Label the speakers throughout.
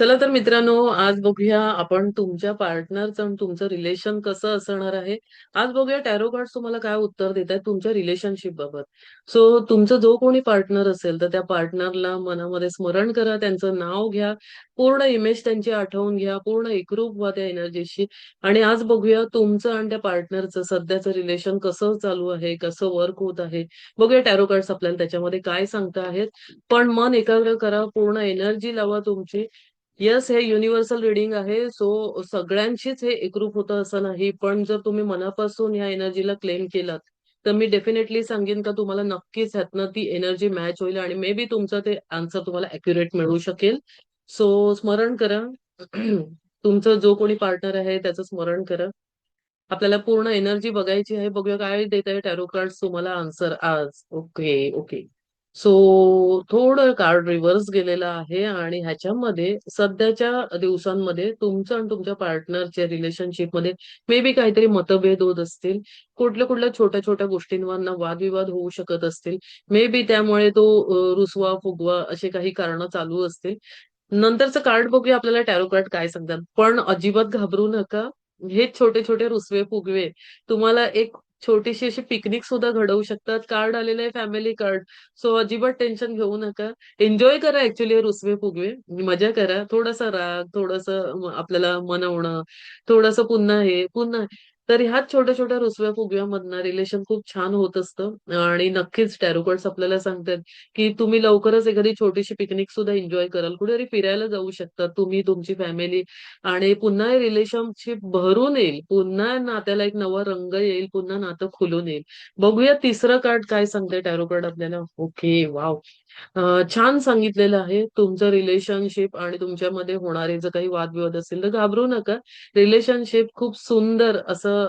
Speaker 1: चला तर मित्रांनो, आज बघूया आपण तुमच्या पार्टनरचं आणि तुमचं रिलेशन कसं असणार आहे. आज बघूया टॅरो कार्ड तुम्हाला काय उत्तर देत आहेत तुमच्या रिलेशनशिप बाबत. सो तुमचं जो कोणी पार्टनर असेल, तर त्या पार्टनरला मनामध्ये स्मरण करा, त्यांचं नाव घ्या, पूर्ण इमेज त्यांची आठवून घ्या, पूर्ण एकरूप व्हा त्या एनर्जीशी आणि आज बघूया तुमचं आणि त्या पार्टनरचं सध्याचं रिलेशन कसं चालू आहे, कसं वर्क होत आहे. बघूया टॅरो कार्ड आपल्याला त्याच्यामध्ये काय सांगता आहेत. पण मन एकाग्र करा, पूर्ण एनर्जी लावा तुमची येस, हे युनिव्हर्सल रीडिंग आहे. सो सगळ्यांशीच हे एकरूप होतं असं नाही. पण जर तुम्ही मनापासून ह्या एनर्जीला क्लेम केलात, तर मी डेफिनेटली सांगेन का तुम्हाला नक्कीच ह्यातनं ती एनर्जी मॅच होईल आणि मे बी तुमचं ते आन्सर तुम्हाला ॲक्युरेट मिळू शकेल. सो स्मरण करा. तुमचं जो कोणी पार्टनर आहे त्याचं स्मरण करा. आपल्याला पूर्ण एनर्जी बघायची आहे. बघूया काय देत आहे टॅरो कार्ड तुम्हाला आन्सर आज. Okay, okay. सो थोडं कार्ड रिव्हर्स गेलेलं आहे आणि ह्याच्यामध्ये सध्याच्या दिवसांमध्ये तुमचं आणि तुमच्या पार्टनरच्या रिलेशनशिपमध्ये मे बी काहीतरी मतभेद होत असतील. कुठल्या-कुठल्या छोट्या-छोट्या गोष्टींवरना वादविवाद होऊ शकत असतील. मे बी त्यामुळे तो रुसवा-फुगवा असे काही कारण चालू असतील. नंतरचं कार्ड बघूया आपल्याला टॅरो कार्ड काय सांगतात. पण अजिबात घाबरू नका. हे छोटे-छोटे रुसवे-फुगवे तुम्हाला एक छोटीशी अशी पिकनिक सुद्धा घडवू शकतात. कार्ड आलेलं आहे फॅमिली कार्ड. सो अजिबात टेन्शन घेऊ नका. एन्जॉय करा ऍक्च्युली रुसवे-फुगवे. मजा करा. थोडासा राग, थोडस आपल्याला मनवणं, थोडंसं पुन्हा हे, पुन्हा तर ह्याच छोट्या-छोट्या रुसव्या-फुगव्यामधनं रिलेशन खूप छान होत असतं आणि नक्कीच टॅरो आपल्याला सांगतात, की तुम्ही लवकरच एखादी छोटीशी पिकनिक सुद्धा एन्जॉय कराल. कुठेतरी फिरायला जाऊ शकता तुम्ही, तुमची फॅमिली आणि पुन्हा हे रिलेशनशिप भरून येईल. पुन्हा नात्याला एक नवा रंग येईल. पुन्हा नातं खुलून येईल. बघूया तिसरं कार्ड काय सांगते टॅरो कार्ड आपल्याला. ओके, वाव छान सांगितलेलं आहे. तुमचं रिलेशनशिप आणि तुमच्यामध्ये होणारे जर काही वादविवाद असेल, तर घाबरू नका. रिलेशनशिप खूप सुंदर असं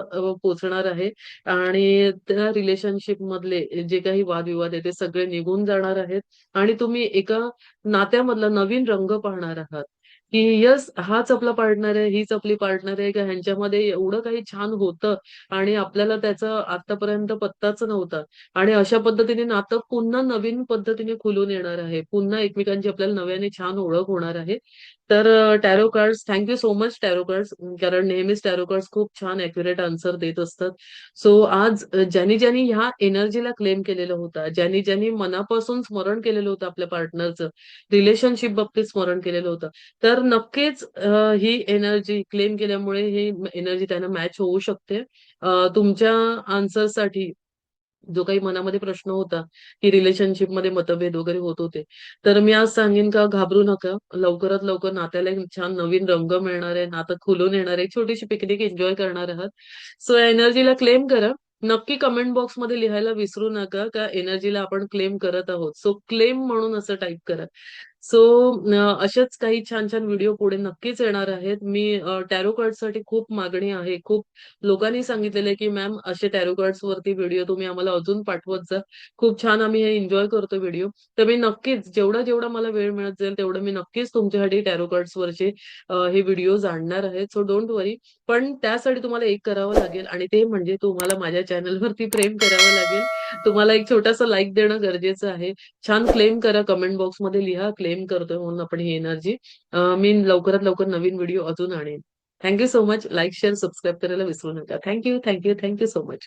Speaker 1: पोचणार आहे आणि त्या रिलेशनशिप मधले जे काही वादविवाद आहे, ते सगळे निघून जाणार आहेत आणि तुम्ही एका नात्यामधला नवीन रंग पाहणार आहात, की यस हाच आपला पार्टनर आहे, हीच आपली पार्टनर आहे का ह्यांच्यामध्ये एवढं काही छान होतं आणि आपल्याला त्याचा आतापर्यंत पत्ताच नव्हता आणि अशा पद्धतीने नातं पुन्हा नवीन पद्धतीने खुलून येणार आहे. पुन्हा एकमेकांची आपल्याला नव्याने छान ओळख होणार आहे. तर tarot cards thank you so much tarot cards कारण नेहमीच टॅरो कार्ड्स खूप छान अॅक्युरेट आन्सर देत असतात. सो आज ज्यांनी-ज्यांनी ह्या एनर्जीला क्लेम केलेलं होतं, ज्यांनी-ज्यांनी मनापासून स्मरण केलेलं होतं आपल्या पार्टनरचं, रिलेशनशिप बाबतीत स्मरण केलेलं होतं, तर नक्कीच ही एनर्जी क्लेम केल्यामुळे ही एनर्जी त्यांना मॅच होऊ शकते. तुमच्या आन्सरसाठी जो काही मनामध्ये प्रश्न होता, की रिलेशनशिपमध्ये मतभेद वगैरे होत होते. तर मी आज सांगेन का घाबरू नका. लवकरात लवकर नात्याला एक छान नवीन रंग मिळणार आहे. नातं खुलून येणार आहे. छोटीशी पिकनिक एन्जॉय करणार आहात. सो या एनर्जीला क्लेम करा. नक्की कमेंट बॉक्समध्ये लिहायला विसरू नका का एनर्जीला आपण क्लेम करत आहोत. सो क्लेम म्हणून असं टाइप करा. सो अशाच काही छान-छान व्हिडिओ पुढे नक्कीच येणार आहेत. मी अ, टॅरो कार्ड्ससाठी खूप मागणी आहे. खूप लोकांनी सांगितलेलं आहे, की मॅम असे टॅरो कार्ड्सवरती व्हिडिओ तुम्ही आम्हाला अजून पाठवत जा. खूप छान आम्ही हे एन्जॉय करतो व्हिडिओ. तर मी नक्कीच जेवढा-जेवढा मला वेळ मिळत जाईल तेवढं मी नक्कीच तुमच्यासाठी टॅरो कार्ड्स वरचे हे व्हिडिओज आणणार आहेत. So don't worry. पण त्यासाठी तुम्हाला एक करावं लागेल आणि ते म्हणजे तुम्हाला माझ्या चॅनलवरती प्रेम करावं लागेल. तुम्हाला एक छोटासा लाईक देणं गरजेचं आहे. छान क्लेम करा. कमेंट बॉक्समध्ये लिहा क्लेम करतोय म्हणून आपण ही एनर्जी. मी लवकरात लवकर नवीन व्हिडिओ अजून आणेन. Thank you so much. Like share, subscribe करायला विसरू नका. Thank you thank you thank you so much.